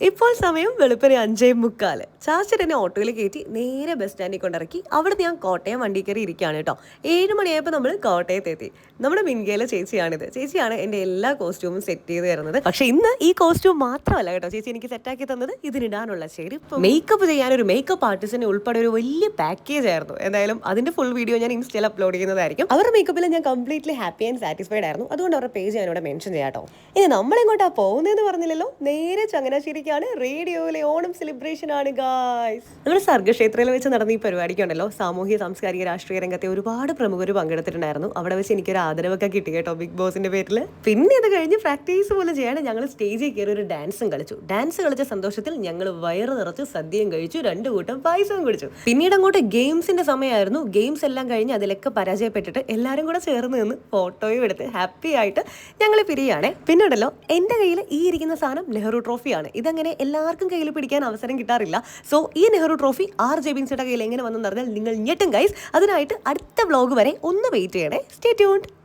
ഇപ്പോൾ സമയം വെളുപ്പിന് അഞ്ചേ മുക്കാൽ. ചാച്ചൻ ഓട്ടോയിൽ കയറ്റി നേരെ ബസ് സ്റ്റാൻഡിൽ കൊണ്ടിറക്കി. അവിടുന്ന് ഞാൻ കോട്ടയം വണ്ടി കയറി ഇരിക്കുകയാണ് കേട്ടോ. ഏഴ് മണിയായപ്പോൾ നമ്മൾ കോട്ടയത്ത് എത്തി. നമ്മുടെ മിൻകയിലെ ചേച്ചിയാണിത്. ചേച്ചിയാണ് എന്റെ എല്ലാ കോസ്റ്റ്യൂമും സെറ്റ് ചെയ്ത് തരുന്നത്. പക്ഷെ ഇന്ന് ഈ കോസ്റ്റ്യൂം മാത്രമല്ല കേട്ടോ ചേച്ചി എനിക്ക് സെറ്റാക്കി തന്നത്. ഇതിനിടാനുള്ള ചെരുപ്പ്. മേക്കപ്പ് ചെയ്യാൻ ഒരു മേക്കപ്പ് ആർട്ടിസ്റ്റിനെ ഉൾപ്പെടെ ഒരു വലിയ പാക്കേജ് ആയിരുന്നു. എന്തായാലും അതിന്റെ ഫുൾ വീഡിയോ ഞാൻ ഇൻസ്റ്റയിൽ അപ്ലോഡ് ചെയ്യുന്നതായിരിക്കും. അവരുടെ മേക്കപ്പിൽ ഞാൻ കംപ്ലീറ്റ്ലി ഹാപ്പി ആൻഡ് സാറ്റിസ്ഫൈഡ് ആയിരുന്നു. അതുകൊണ്ട് അവരുടെ പേജ് ഞാനിവിടെ മെൻഷൻ ചെയ്യാം കേട്ടോ. ഇനി നമ്മളെങ്ങോട്ടാ പോകുന്നതെന്ന് പറഞ്ഞില്ലല്ലോ? നേരെ ചങ്ങനാശ്ശേരിക്കാണ്. റേഡിയോയിലെ ഓണം സെലിബ്രേഷൻ ആണ് ഗായ്സ് നമ്മുടെ സർഗക്ഷേത്രയിൽ വെച്ച് നടന്ന ഈ പരിപാടിക്ക് ഉണ്ടല്ലോ സാമൂഹ്യ സാംസ്കാരിക രാഷ്ട്രീയ രംഗത്തെ ഒരുപാട് പ്രമുഖർ പങ്കെടുത്തിട്ടുണ്ടായിരുന്നു. അവിടെ വെച്ച് എനിക്കൊരു ആദരവൊക്കെ കിട്ടി കേട്ടോ ബിഗ് ബോസിന്റെ പേരിൽ പിന്നെ ഇത് കഴിഞ്ഞ് പ്രാക്ടീസ് പോലെ ചെയ്യാണ് ഞങ്ങൾ സ്റ്റേജിൽ കയറി ഒരു ഡാൻസും കളിച്ചു. ഡാൻസ് കളിച്ച സന്തോഷത്തിൽ ഞങ്ങൾ വയറ് നിറച്ച് സദ്യയും കഴിച്ചു രണ്ടു കൂട്ടം പായസവും കുടിച്ചു. പിന്നീട് അങ്ങോട്ട് ഗെയിംസിന്റെ സമയമായിരുന്നു. ഗെയിംസ് എല്ലാം കഴിഞ്ഞ് അതിലൊക്കെ പരാജയപ്പെട്ടിട്ട് എല്ലാവരും കൂടെ ചേർന്ന് നിന്ന് ഫോട്ടോയും എടുത്ത് ഹാപ്പി ആയിട്ട് ഞങ്ങൾ പിരിയാണേ പിന്നെ എന്റെ കയ്യിൽ ഈ ഇരിക്കുന്ന സാധനം നെഹ്റു ട്രോഫിയാണ്. ഇതങ്ങനെ എല്ലാവർക്കും കയ്യിൽ പിടിക്കാൻ അവസരം കിട്ടാറില്ല. സോ ഈ നെഹ്റു ട്രോഫി ആർ ജെ ബിൻസിയുടെ കയ്യിൽ എങ്ങനെ വന്നെന്ന് പറഞ്ഞാൽ നിങ്ങൾ ഞെട്ടും ഗൈസ് അതിനായിട്ട് അടുത്ത വ്ലോഗ് വരെ ഒന്ന് വെയിറ്റ് ചെയ്യണേ. Stay tuned